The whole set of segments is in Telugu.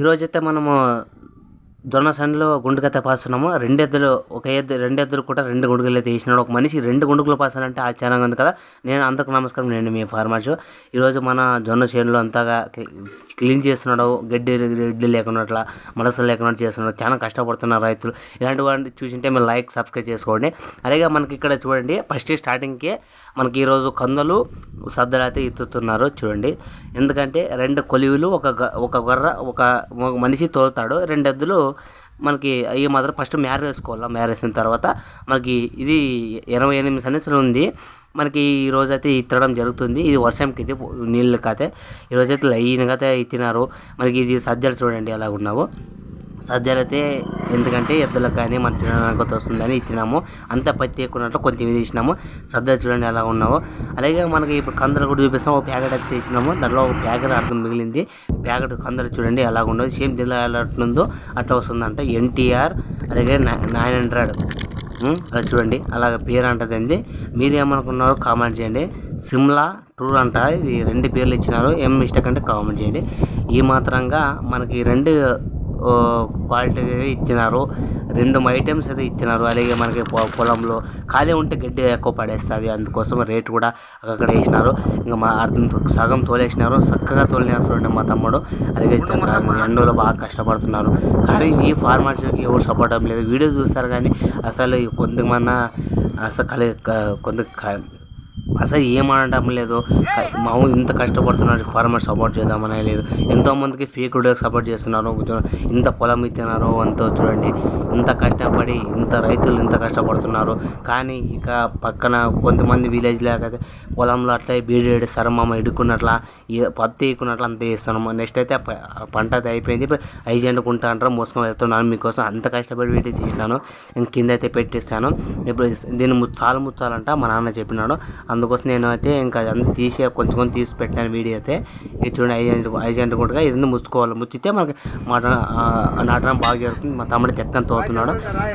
ఈరోజైతే మనము జొన్న సండిలో గుండుకైతే పాస్తున్నాము రెండు ఎద్దులు ఒక ఎద్దు రెండు ఎద్దులు కూడా రెండు గుండుకలు అయితే వేసినాడు. ఒక మనిషి రెండు గుండుకలు పాసాలంటే ఆశ్చర్యంగా ఉంది కదా. నేను అందరికి నమస్కారం నేను మీ ఫార్మర్స్. ఈరోజు మన జొన్న చేనులో అంతగా క్లీన్ చేస్తున్నాడు. గడ్డి గడ్డి లేకున్నట్ల మలసలు లేకుండా చేస్తున్నాడు. చాలా కష్టపడుతున్నారు రైతులు. ఇలాంటి వాటిని చూసింటే మీరు లైక్ సబ్స్క్రైబ్ చేసుకోండి. అలాగే మనకి ఇక్కడ చూడండి ఫస్ట్ స్టార్టింగ్కి మనకి ఈరోజు కందులు సద్దలు అయితే ఎత్తుతున్నారు చూడండి. ఎందుకంటే రెండు కొలివులు ఒక గ- ఒక గొర్ర ఒక మనిషి తోలుతాడు. రెండు ఎద్దులు మనకి ఈ మాత్రం ఫస్ట్ మ్యారేజ్ వేసుకోవాలి? మ్యారేజ్ వేసిన తర్వాత మనకి ఇది ఇరవై ఎనిమిది సంవత్సరాలు ఉంది. మనకి ఈ రోజు అయితే ఇత్తడం జరుగుతుంది. ఇది వర్షంకి ఇది నీళ్ళకైతే ఈరోజైతే లైన్గా అయితే ఇచ్చినారు మనకి ఇది సజ్జలు చూడండి ఎలా ఉన్నావు. సజ్జలు అయితే ఎందుకంటే ఎద్దులకు కానీ మన తినడానికి వస్తుందని ఇచ్చినాము. అంత పత్తి ఎక్కున్నట్లు కొంచెం ఇది ఇచ్చినాము సజ్జలు చూడండి ఎలా ఉన్నావు. అలాగే మనకి ఇప్పుడు కందలు కూడా చూపిస్తాం. ఒక ప్యాకెట్ అయితే ఇచ్చినాము దాంట్లో ఒక ప్యాకెట్ అర్థం మిగిలింది. ప్యాకెట్ కందలు చూడండి ఎలా ఉండదు సేమ్ జిల్లా ఎలా ఉందో అట్లా వస్తుందంట. ఎన్టీఆర్ అలాగే నైన్ హండ్రెడ్. అలా చూడండి. అలాగ పేరు అంటదండి మీరు ఏమనుకున్నారో కామెంట్ చేయండి. సిమ్లా టూర్ అంట. ఇది రెండు పేర్లు ఇచ్చినారు. ఏం మిస్టేక్ అంటే కామెంట్ చేయండి. ఈ మాత్రంగా మనకి రెండు క్వాలిటీ ఇచ్చినారు. రెండు ఐటమ్స్ అయితే ఇచ్చినారు. అలాగే మనకి పొలంలో ఖాళీ ఉంటే గడ్డి ఎక్కువ పడేస్తుంది. అందుకోసం రేట్ కూడా అక్కడ వేసినారు. ఇంకా మా అర్థం సగం తోలేసినారు. చక్కగా తోలినారు చూడండి మా తమ్ముడు. అలాగే ఎండలో బాగా కష్టపడుతున్నారు. కానీ ఈ ఫార్మర్స్కి ఎవరు సపోర్ట్ లేదు వీడియో చూస్తారు కానీ అసలు కొంతమన్నా అసలు కొంత అసలు ఏమనటం లేదు. క- ఇంత కష్టపడుతున్నారు ఫార్మర్ సపోర్ట్ చేద్దామనే లేదు. ఎంతోమందికి ఫేక్ వీడియోకి సపోర్ట్ చేస్తున్నారు. ఇంత పొలం ఇస్తున్నారు అంతా చూడండి. ఇంత కష్టపడి ఇంత రైతులు ఇంత కష్టపడుతున్నారు. కానీ ఇక పక్కన కొంతమంది విలేజ్ లేకపోతే పొలంలో అట్లా బీడేడు ఏడుస్తారు మామ పత్తి ఎక్కున్నట్లు అంత చేస్తున్నాము నెక్స్ట్ అయితే పంట అయితే అయిపోయింది. ఇప్పుడు ఐదు అంటారు మోసుకొని వెళ్తున్నాను మీకోసం. అంత కష్టపడి వీటి తీసినాను. ఇంక కింద అయితే పెట్టిస్తాను ఇప్పుడు దీన్ని ముచ్చాలు ముచ్చాలంట మా నాన్న చెప్పినాడు. అందుకోసం నేను అయితే ఇంకా అంత తీసి కొంచెం కొంచెం తీసి పెట్టాను వీడియో అయితే. ఇది చూడండి ఐదు గంటలు ఐదు గంటలు కూడా ఇది ముచ్చుకోవాలి. ముచ్చితే మనకి మాట నాటడం బాగా జరుగుతుంది. మా తమ్ముడు తెక్కని తోలుతున్నాడు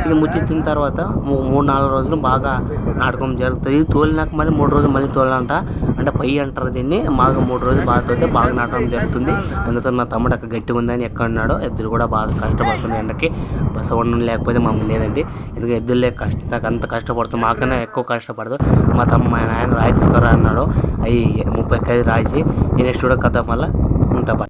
ఇది ముచ్చిచ్చిన తర్వాత మూ- మూడు నాలుగు రోజులు బాగా నాటకం జరుగుతుంది. ఇది తోలినాక మళ్ళీ మూడు రోజులు మళ్ళీ తోలంట అంటే పై అంటారు దీన్ని. మాకు మూడు రోజులు బాగా తోలితే బాగా నాటడం జరుగుతుంది. అందుకని మా తమ్ముడు అక్కడ గట్టిగా ఉందని ఎక్కడ ఉన్నాడో ఎద్దులు కూడా బాగా కష్టపడుతున్నాయి ఎండకి. బస్సు ఉండడం లేకపోతే మమ్మల్ని లేదండి. ఎందుకంటే ఎద్దులు లేక కష్ట నాకు అంత కష్టపడుతుంది. మాకన్నా ఎక్కువ కష్టపడదు. మా తమ్మ మా నాయన రాయి తీసుకురా అన్నాడు. అవి ముప్పై ఐదు రాసి నెక్స్ట్ కూడా కథ మళ్ళీ